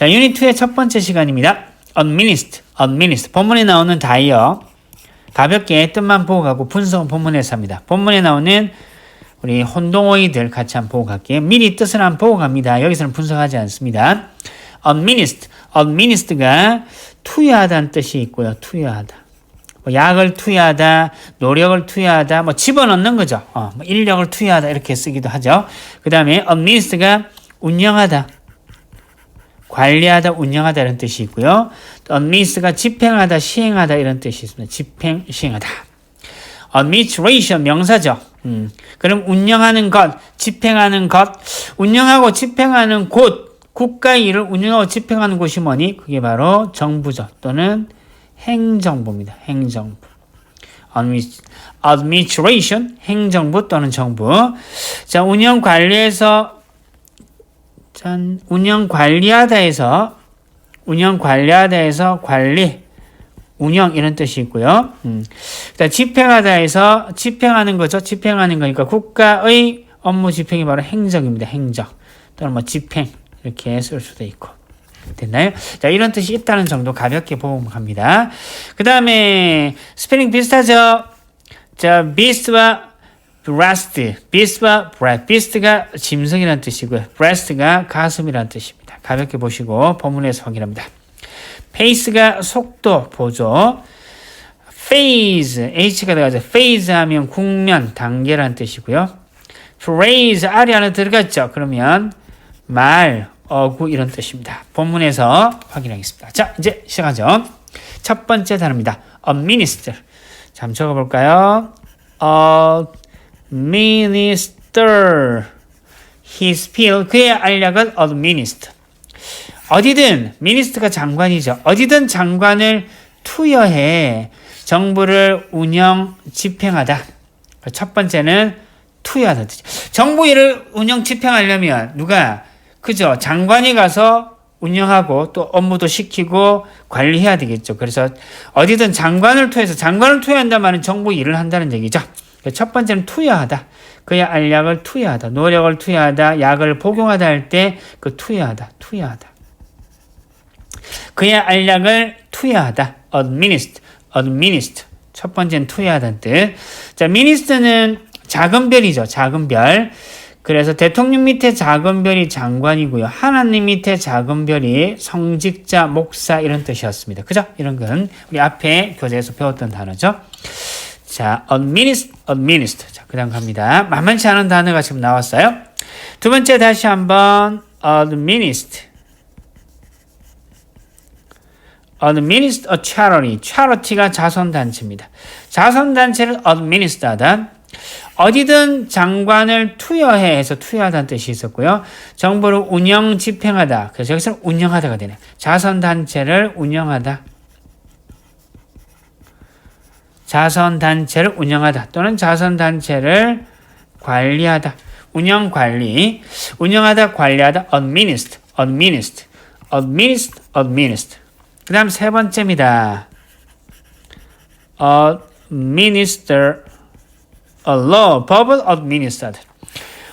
자, 유닛 2의 첫 번째 시간입니다. administ, administ. 본문에 나오는 다이어. 가볍게 뜻만 보고 가고 분석은 본문에서 합니다. 본문에 나오는 우리 혼동어이들 같이 한번 보고 갈게요. 미리 뜻을 한번 보고 갑니다. 여기서는 분석하지 않습니다. administ, administ가 투여하다는 뜻이 있고요. 투여하다. 뭐 약을 투여하다, 노력을 투여하다, 뭐 집어넣는 거죠. 어, 뭐 인력을 투여하다 이렇게 쓰기도 하죠. 그 다음에 administ가 운영하다, 관리하다, 운영하다 이런 뜻이 있고요. 또 administ가 집행하다, 시행하다 이런 뜻이 있습니다. 집행, 시행하다. administration 명사죠. 음, 그럼 운영하는 것, 집행하는 것, 운영하고 집행하는 곳, 국가의 일을 운영하고 집행하는 곳이 뭐니? 그게 바로 정부죠. 또는 행정부입니다. 행정부. administration, 행정부 또는 정부. 자, 운영 관리에서, 짠, 운영 관리하다에서, 운영 관리하다에서 관리, 운영 이런 뜻이 있고요. 음. 집행하다에서 집행하는 거죠. 집행하는 거니까 국가의 업무 집행이 바로 행정입니다. 행정 또는 뭐 집행 이렇게 쓸 수도 있고 됐나요? 자 이런 뜻이 있다는 정도 가볍게 보면 갑니다. 그 다음에 스페링 비슷하죠. 자 beast와 breast, beast와 breast, beast가 짐승이라는 뜻이고요. breast가 가슴이라는 뜻입니다. 가볍게 보시고 본문에서 확인합니다. 페이스가 속도 보죠. phase, h가 들어가죠. phase 하면 국면, 단계라는 뜻이고요. phrase, r이 안에 들어갔죠. 그러면 말, 어구 이런 뜻입니다. 본문에서 확인하겠습니다. 자, 이제 시작하죠. 첫 번째 단어입니다. administer. 자, 한번 적어볼까요? Administer. his bill. 그의 알약은 administer. 어디든 미니스트가 장관이죠. 어디든 장관을 투여해 정부를 운영 집행하다. 첫 번째는 투여하다. 정부 일을 운영 집행하려면 누가 그죠? 장관이 가서 운영하고 또 업무도 시키고 관리해야 되겠죠. 그래서 어디든 장관을 투여해서 장관을 투여한다는 말은 정부 일을 한다는 얘기죠. 첫 번째는 투여하다. 그의 알약을 투여하다. 노력을 투여하다. 약을 복용하다 할 때 그 투여하다. 투여하다. 그의 알약을 투여하다. administer, administer. 첫 번째는 투여하다는 뜻. 자, minister는 작은 별이죠. 작은 별. 그래서 대통령 밑에 작은 별이 장관이고요. 하나님 밑에 작은 별이 성직자, 목사 이런 뜻이었습니다. 그죠? 이런 건 우리 앞에 교재에서 배웠던 단어죠. 자, administer, administer. 자, 그 다음 갑니다. 만만치 않은 단어가 지금 나왔어요. 두 번째 다시 한번 administer. administer a charity. charity가 자선단체입니다. 자선단체를 administer하다. 어디든 장관을 투여해 해서 투여하다는 뜻이 있었고요. 정부를 운영 집행하다. 그래서 여기서 운영하다가 되네. 자선단체를 운영하다. 자선단체를 운영하다. 또는 자선단체를 관리하다. 운영 관리. 운영하다 관리하다. administer. administer. administer. administer. 그 다음 세 번째입니다. administer a law, 법을 administered.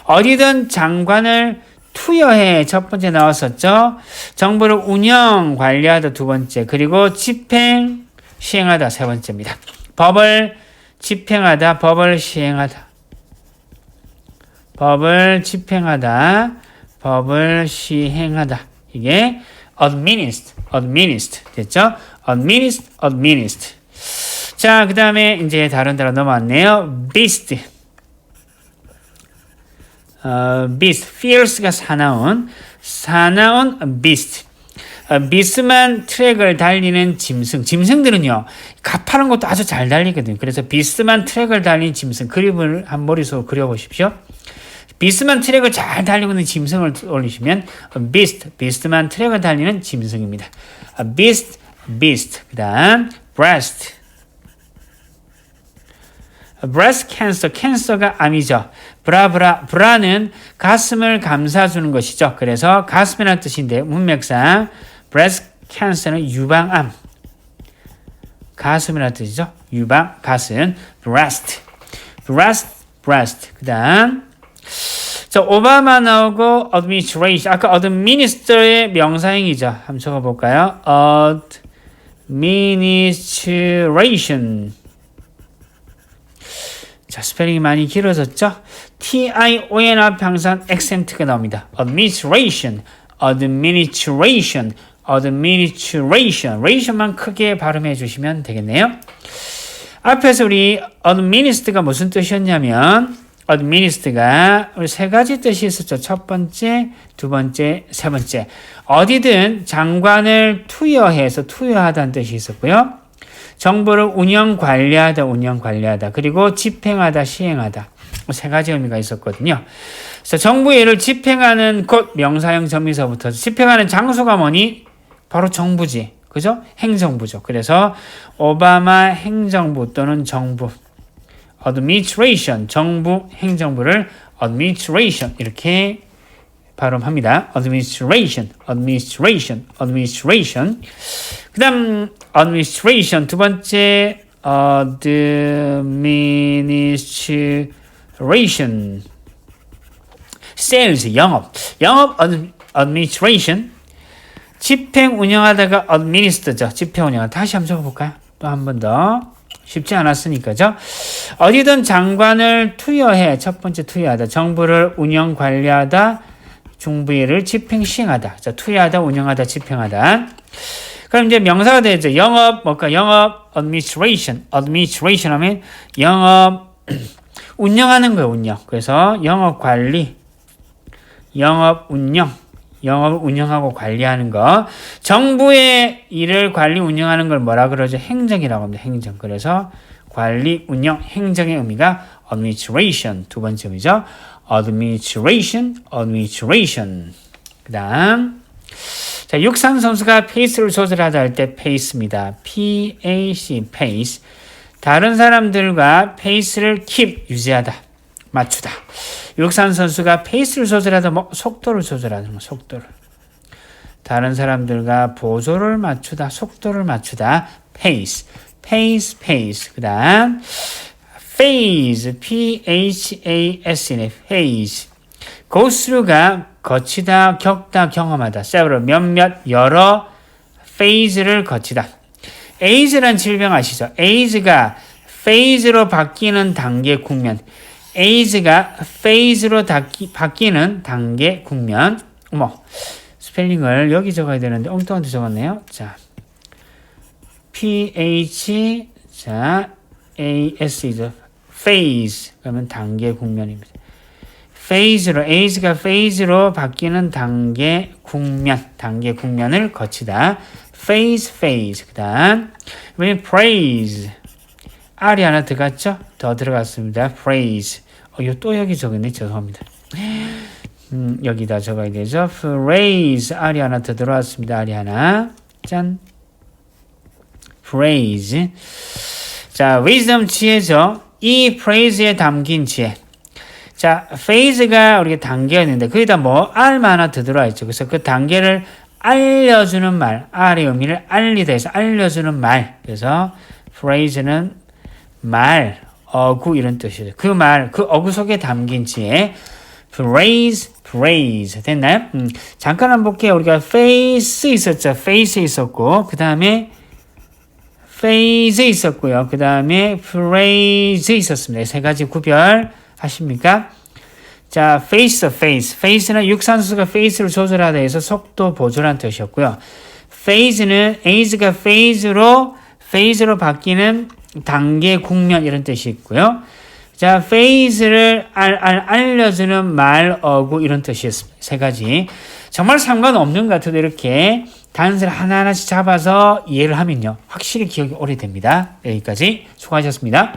어디든 장관을 투여해 첫 번째 나왔었죠. 정부를 운영, 관리하다 두 번째, 그리고 집행, 시행하다 세 번째입니다. 법을 집행하다, 법을 시행하다. 법을 집행하다, 법을 시행하다. 이게 administer, administer 됐죠? administer, administer. 자, 그 다음에 이제 다른 단어 넘어왔네요. beast. 어, beast. fierce가 사나운. 사나운 beast. 어, 비스만 트랙을 달리는 짐승. 짐승들은요, 가파른 것도 아주 잘 달리거든요. 그래서 비스만 트랙을 달리는 짐승. 그림을 한 머릿속으로 그려보십시오. 비스만 트랙을 잘 달리고 있는 짐승을 올리시면 beast, beast만 트랙을 달리는 짐승입니다. beast, beast. 그 다음 breast. breast 캔서가 암이죠. 브라브라, 브라는 가슴을 감싸주는 것이죠. 그래서 가슴이라는 뜻인데 문맥상 breast cancer는 유방암. 가슴이라는 뜻이죠. 유방, 가슴, breast, breast, breast. 그 다음 자, 오바마 나오고 administration. 아까 administer의 명사형이죠. 한번 적어볼까요? administration. 자, 스펠링이 많이 길어졌죠? T-I-O-N 앞에 항상 액센트가 나옵니다. administration, administration, administration. ration만 크게 발음해 주시면 되겠네요. 앞에서 우리 administ가 무슨 뜻이었냐면 administ가 우리 세 가지 뜻이 있었죠. 첫 번째, 두 번째, 세 번째. 어디든 장관을 투여해서 투여하다는 뜻이 있었고요. 정부를 운영 관리하다, 운영 관리하다. 그리고 집행하다, 시행하다. 세 가지 의미가 있었거든요. 그래서 정부 일을 집행하는 곳 명사형 점에서부터 집행하는 장소가 뭐니? 바로 정부지. 그죠? 행정부죠. 그래서 오바마 행정부 또는 정부 administration 정부 행정부를 administration 이렇게 발음합니다. administration, administration, administration. 그다음 administration 두 번째 administration sales 영업 영업 administration 집행 운영하다가 administer죠. 집행 운영 다시 한번 적어볼까요? 또 한 번 더. 쉽지 않았으니까죠. 어디든 장관을 투여해 첫 번째 투여하다. 정부를 운영 관리하다 중부일을 집행 시행하다. 자 투여하다 운영하다 집행하다. 그럼 이제 명사가 되죠. 영업 뭘까 영업 administration. administration 하면 영업 운영하는 거예요 운영. 그래서 영업 관리 영업 운영 영업을 운영하고 관리하는 거. 정부의 일을 관리 운영하는 걸 뭐라 그러죠? 행정이라고 합니다. 행정. 그래서 관리 운영 행정의 의미가 administration 두 번째 의미죠. administration, administration. 그다음 자, 육상 선수가 페이스를 조절하다 할 때 페이스입니다. P-A-C, pace. 다른 사람들과 페이스를 keep, 유지하다, 맞추다. 육상 선수가 페이스를 조절하다 뭐 속도를 조절하는 거 속도를. 다른 사람들과 보조를 맞추다 속도를 맞추다. 페이스 페이스 페이스. 그 다음 phase p h a s네 phase through가 거치다 겪다 경험하다. several 몇몇 여러 phase를 거치다. AIDS란 질병 아시죠? AIDS가 phase로 바뀌는 단계 국면 AIDS가 phase로 바뀌는 단계 국면. 어머, 스펠링을 여기 적어야 되는데 엉뚱한 데 적었네요. 자, PH, 자, AS이죠. phase. 그러면 단계 국면입니다. phase로, AIDS가 phase로 바뀌는 단계 국면, 단계 국면을 거치다. phase, phase. 그 다음, praise. R이 하나 들어갔죠? 더 들어갔습니다. praise. 어, 이거 또 여기 적었네. 죄송합니다. 음, 여기다 적어야 되죠. phrase. R이 하나 더 들어왔습니다. R이 하나. 짠. phrase. 자, wisdom 지혜죠. 이 phrase에 담긴 지혜. 자, phase가 우리가 단계가 있는데 거기다 뭐 R만 하나 더 들어와 있죠. 그래서 그 단계를 알려주는 말, R의 의미를 알리다 해서 알려주는 말. 그래서 phrase는 말, 어구 이런 뜻이죠. 그 말, 그 어구 속에 담긴 지혜 praise, praise 됐나요? 음, 잠깐 한번 볼게요. 우리가 face 있었죠. face 있었고 그 다음에 phase 있었고요. 그 다음에 praise 있었습니다. 세 가지 구별하십니까? 자, face, face. face는 육산수가 face를 조절하다 해서 속도 보조란 뜻이었고요. phase는 A가 phase로 phase로 바뀌는 단계, 국면 이런 뜻이 있고요. 자, phase를 알, 알, 알려주는 말, 어구 이런 뜻이었습니다. 세 가지. 정말 상관없는 것 같아도 이렇게 단서를 하나하나씩 잡아서 이해를 하면요. 확실히 기억이 오래됩니다. 여기까지 수고하셨습니다.